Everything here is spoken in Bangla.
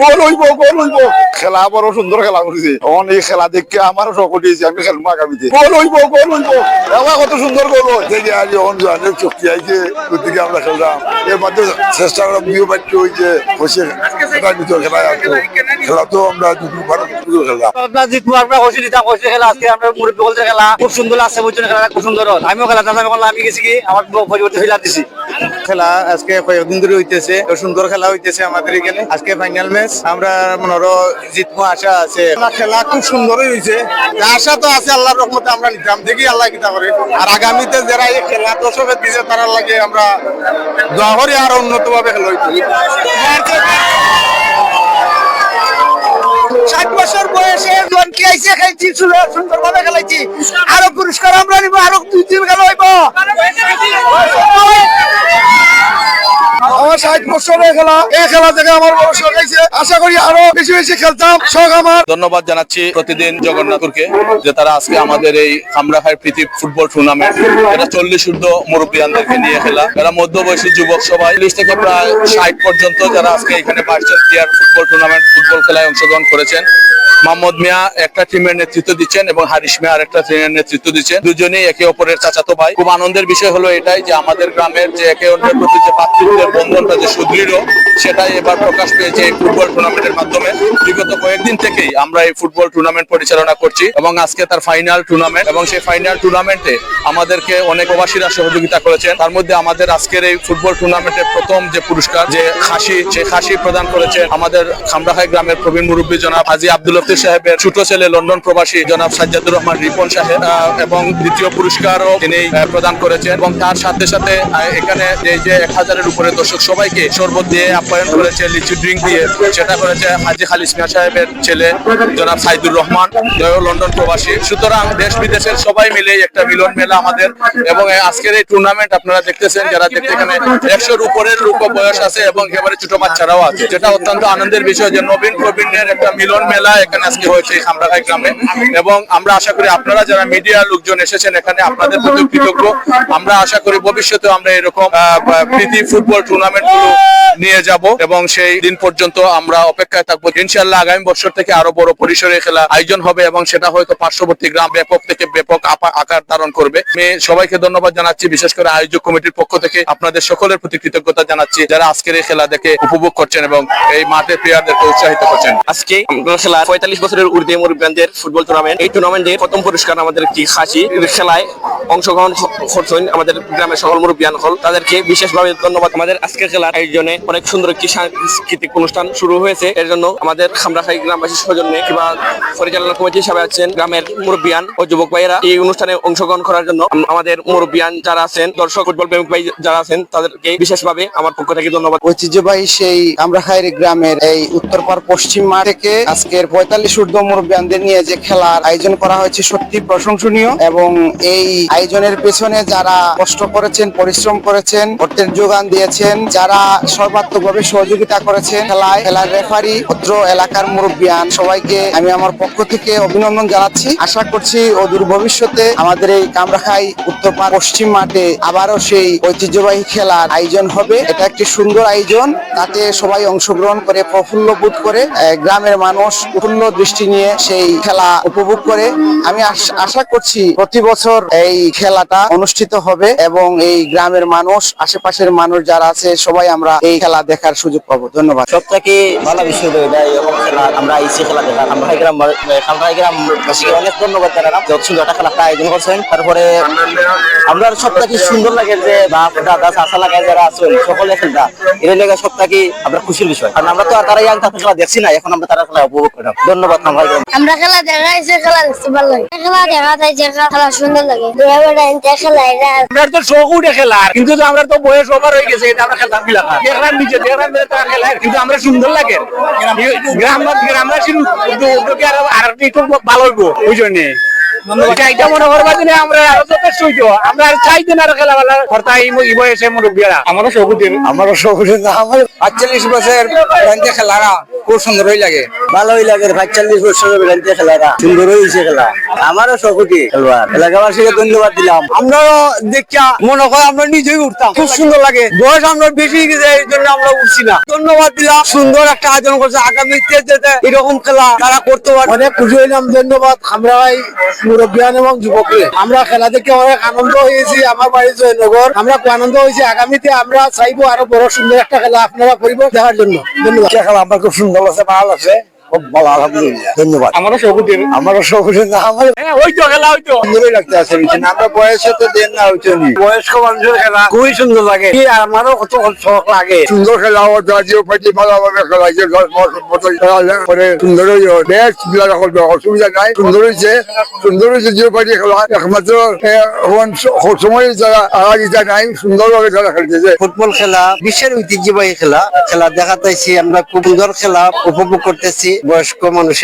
গোল হইব গোল হইব। খেলা বড় সুন্দর খেলা করেছে। তখন এই খেলা দেখে আমারও শখ উঠিয়েছে আমি খেলব আগামীতে। গোল হইব গোল হইব। আমার কত সুন্দর গোল হয়। আজ যখন জোয়ানের চুক্তি আইছে প্রত্যেকে আমরা খেললাম। এর মধ্যে চেষ্টা করা বিয়ে বাচ্চ হয়েছে বসে খেলার ভিতর খেলা আছে। খেলা তো আমরা দুটো ভালো খেললাম। আপনার জিতবো আপনার হয়েছে দিতাম হয়েছে খেলা। আজকে আমরা মুরব্বী বলতে খেলা খুব সুন্দর লাগছে বুঝছেন খেলা খুব সুন্দর আমিও খেলা আমি গেছি কি আমার দিছি। খেলা আজকে কয়েকদিন ধরে হইতেছে সুন্দর খেলা হইতেছে আমাদের এখানে। আজকে ফাইনাল ম্যাচ আমরা মনোর জিতবো, আশা আছে। খেলা খুব সুন্দরই হয়েছে। আশা তো আছে, আল্লাহর রহমতে আমরা নিতাম। দেখি আল্লাহ কিতা করে। আর আগামীতে যারা এই খেলা দিছে তারা লাগে আমরা উন্নত ভাবে খেলা ষাট বছর বয়সে জন আইসে খেলছি, সুন্দর ভাবে খেলাইছি। আরও পুরস্কার আমরা নিব, আরও দুই দিন খেলা হইব। ষাট বছরের খেলা এই খেলা থেকে আমার বড় শখ আশা করি আরও বেশি বেশি খেলতাম। শখ আমার। ধন্যবাদ জানাচ্ছি প্রতিদিন জগন্নাথপুরকে যে তারা আজকে আমাদের এই খামরাখাই প্রীতি ফুটবল টুর্নামেন্ট এটা চল্লিশ ঊর্ধ্ব মুরব্বীয়ানদেরকে নিয়ে খেলা। এরা মধ্যবয়সী যুবক সবাই, চল্লিশ থেকে প্রায় ষাট পর্যন্ত যারা আজকে এখানে বাইশজন প্লেয়ার ফুটবল টুর্নামেন্ট ফুটবল খেলায় অংশগ্রহণ করেছেন। মোহাম্মদ মিয়া একটা টিমের নেতৃত্ব দিচ্ছেন এবং হারিস মিয়া আরেকটা টিমের নেতৃত্ব দিচ্ছেন। দুজনেই একে অপরের চাচাতো ভাই। খুব আনন্দের বিষয় হলো এটাই যে আমাদের গ্রামের যে একে অন্যের প্রতি যে ভাতৃত্বের বন্ধনটা যে সুদৃঢ়, সেটাই এবার প্রকাশ পেয়েছে এই ফুটবল টুর্নামেন্টের মাধ্যমে। বিগত কয়েকদিন থেকেই আমরা এই ফুটবল টুর্নামেন্ট পরিচালনা করছি এবং আজকে তার ফাইনাল টুর্নামেন্ট এবং সেই ফাইনাল টুর্নামেন্টে আমাদেরকে অনেক প্রবাসীরা সহযোগিতা করেছেন। তার মধ্যে আমাদের আজকের এই ফুটবল টুর্নামেন্টের প্রথম যে পুরস্কার, যে খাসি সেই খাসি প্রদান করেছেন আমাদের খামরাহাই গ্রামের প্রবীণ মুরব্বী জনাব হাজি আব্দুল লতিফ সাহেবের ছোট ছেলে লন্ডন প্রবাসী জনাব সাজ্জাদুর রহমান রিপন সাহেব এবং দ্বিতীয় পুরস্কারও তিনি প্রদান করেছেন। এবং তার সাথে সাথে এখানে এই যে এক হাজারের উপরে দর্শক সবাইকে শরবত দিয়ে আপ্যায়ন করেছে, লিচু ড্রিঙ্ক দিয়ে সেটা করেছে হাজি খালিস মিয়া সাহেবের ছেলে জনাব সাইদুর রহমান লন্ডন প্রবাসী। সুতরাং দেশ বিদেশের সবাই মিলে একটা মিলন মেলা আমাদের। এবং আজকের এই টুর্নামেন্ট আপনারা দেখতেছেন, যারা দেখতে এখানে একশোর উপরের লোক বয়স আছে এবং একেবারে ছোট বাচ্চারাও আছে। যেটা অত্যন্ত আনন্দের বিষয় যে নবীন প্রবীণের একটা মিলন মেলা এখানে আজকে হয়েছে খামরাঘাই গ্রামে। এবং আমরা আশা করি আপনারা যারা লোকজন এসেছেন এখানে, আপনাদের প্রতি কৃতজ্ঞ। আমরা আশা করি ভবিষ্যতে আমরা এরকম প্রীতি ফুটবল টুর্নামেন্ট নিয়ে যাব এবং সেই দিন পর্যন্ত আমরা অপেক্ষায় থাকব। ইনশাল্লাহ আগামী বছর থেকে আরও বড় পরিসরে খেলা আয়োজন হবে এবং সেটা হয়তো পার্শ্ববর্তী গ্রাম ব্যাপক থেকে ব্যাপক আকার ধারণ করবে। আমি সবাইকে ধন্যবাদ জানাচ্ছি, বিশেষ করে আয়োজক কমিটির পক্ষ থেকে আপনাদের সকলের প্রতি কৃতজ্ঞতা জানাচ্ছি, যারা আজকের এই খেলা দেখে উপভোগ করছেন এবং এই মাঠে প্লেয়ারদেরকে উৎসাহিত করছেন। আজকে খেলা পঁয়তাল্লিশ বছরের ঊর্ধ্বে মুরব্বীদের ফুটবল টুর্নামেন্ট এই টুর্নামেন্টের প্রথম পুরস্কার আমাদের একটি খাসি খেলায় অংশগ্রহণ করছেন আমাদের গ্রামের সকল মুরব্বিয়ান হল তাদেরকে বিশেষভাবে ধন্যবাদ। আমাদের আজকের খেলার আয়োজনে অনেক সুন্দর একটি সাংস্কৃতিক অনুষ্ঠান শুরু হয়েছে। এর জন্য আমাদের খামরাখাই গ্রামবাসীর সৌজন্যে কিংবা পরিচালনা কমিটি হিসাবে আছেন গ্রামের মুরব্বিয়ান ও যুবক ভাইয়েরা। এই অনুষ্ঠানে অংশগ্রহণ করার জন্য আমাদের মুরব্বিয়ান যারা আছেন, দর্শক, ফুটবল প্রেমিক ভাই যারা আছেন, তাদেরকে বিশেষভাবে আমার পক্ষ থেকে ধন্যবাদ। ঐতিহ্যবাহী সেই আমরা খাইরি গ্রামের এই উত্তরপাড় পশ্চিম মাঠ থেকে আজকের পঁয়তাল্লিশ ঊর্ধ্ব মুরব্বীদের নিয়ে যে খেলার আয়োজন করা হয়েছে সত্যি প্রশংসনীয় এবং এই আয়োজনের পেছনে যারা কষ্ট করেছেন, পরিশ্রম করেছেন অর্থের যোগান দিয়েছেন, যারা সর্বাত্মকভাবে সহযোগিতা করেছেন খেলায়, খেলার রেফারি অত্র এলাকার মুরব্বিয়ান, সবাইকে আমি আমার পক্ষ থেকে অভিনন্দন জানাচ্ছি। আশা করছি অদূর ভবিষ্যতে আমাদের এই কামরাখাই উত্তরপাড় পশ্চিম মাঠে আবারও সেই ঐতিহ্যবাহী খেলার আয়োজন হবে। এটা একটি সুন্দর আয়োজন। তাতে সবাই অংশগ্রহণ করে, প্রফুল্ল বোধ করে গ্রামের মানুষ প্রফুল্ল দৃষ্টি নিয়ে সেই খেলা উপভোগ করে। আমি আশা করছি প্রতি বছর এই খেলাটা অনুষ্ঠিত হবে এবং এই গ্রামের মানুষ, আশেপাশের মানুষ যারা আছে, সবাই আমরা এই খেলা দেখার সুযোগ পাবো। ধন্যবাদ। সব থেকে ভালো বিষয় আমরা ইসে খেলা আমরা গ্রাম অনেক ধন্যবাদ জানালাম। যত সুন্দর আয়োজন করছেন, তারপরে আমরা সব থেকে সুন্দর লাগে যে যারা সকলে আমরা বিষয়। কারণ আমরা তো আর তারা ইয়াং তাদের খেলা দেখছি না, এখন আমরা তারা খেলা উপভোগ করলাম ধন্যবাদ আমরা আমরা খেলা দেখা খেলা দেখতে ভালো লাগে খেলা দেখা যায় যে খেলা সুন্দর লাগে। খেলা এটা আমরা তো শখ উঠে খেলার কিন্তু আমরা তো বয়স ওভার হয়ে গেছে এটা আমরা খেলতাম দেখলাম নিচে দেখলাম খেলা কিন্তু আমরা সুন্দর লাগে। গ্রাম উদ্যোগে আর আর একটু ভালো হইব ওই জন্যে। এটা এটা মনে করবা দিনে আমরা আরও যথেষ্ট হইতো আমরা আর চাই দিন আরও খেলা বেলা কর্তা এই ই বয়সে মুরব্বীরা। আমারও শখ উঠে। আমারও আমার পাঁচচল্লিশ বছর খেলারা খুব সুন্দরই লাগে। ভালোই লাগে পাঁচচল্লিশ বেড়াইতে খেলাটা সুন্দর হয়েছে খেলা। আমারও খেলোয়াড় এলাকাবাসীকে ধন্যবাদ দিলাম। আমরাও দেখা মনে হয় আমরা নিজেই উঠতাম। খুব সুন্দর লাগে। বয়স আমরা বেশি গেছে এই জন্য আমরা উঠছি না। ধন্যবাদ দিলাম। সুন্দর একটা আয়োজন করছে। আগামীতে যাতে এরকম খেলা তারা করতে পারে অনেক খুশি হইলাম। ধন্যবাদ। আমরা এই মুরব্বিয়ান এবং যুবককে। আমরা খেলা দেখে অনেক আনন্দ হয়েছি। আমার বাড়ি জয়নগর। আমরা খুব আনন্দ হয়েছি। আগামীতে আমরা চাইব আরও বড় সুন্দর একটা খেলা আপনারা পরিবার দেখার জন্য। ধন্যবাদ। খেলা আমার খুব সুন্দর আছে ভালো আছে। খুব ভালো আলহামদুলিল্লাহ। ধন্যবাদ। আমারও সবুজের আমারও সব না আমার হ্যাঁ ওই তো খেলা ওই তো। সুন্দরই লাগতে আছে বিছানা আমরা বয়সে তো দেন না হইতো নি বয়স্ক মানুষের খেলা। খুবই সুন্দর লাগে। কি আমারও কত শখ লাগে। সুন্দর খেলা ও জাতীয় পার্টি ভালোভাবে খেলা হয়েছে দশ বছর বছর খেলা পরে সুন্দর বিরাট অসুবিধা নাই সুন্দর হয়েছে। সুন্দর হয়েছে জিও পার্টি খেলা। একমাত্র এ, এখন সময় যারা আগাদিতা নাই সুন্দরভাবে খেলা খেলতেছে। ফুটবল খেলা বিশ্বের ঐতিহ্যবাহী খেলা। খেলা দেখাতেছি আমরা খুব সুন্দর খেলা উপভোগ করতেছি। বয়স্ক মানুষের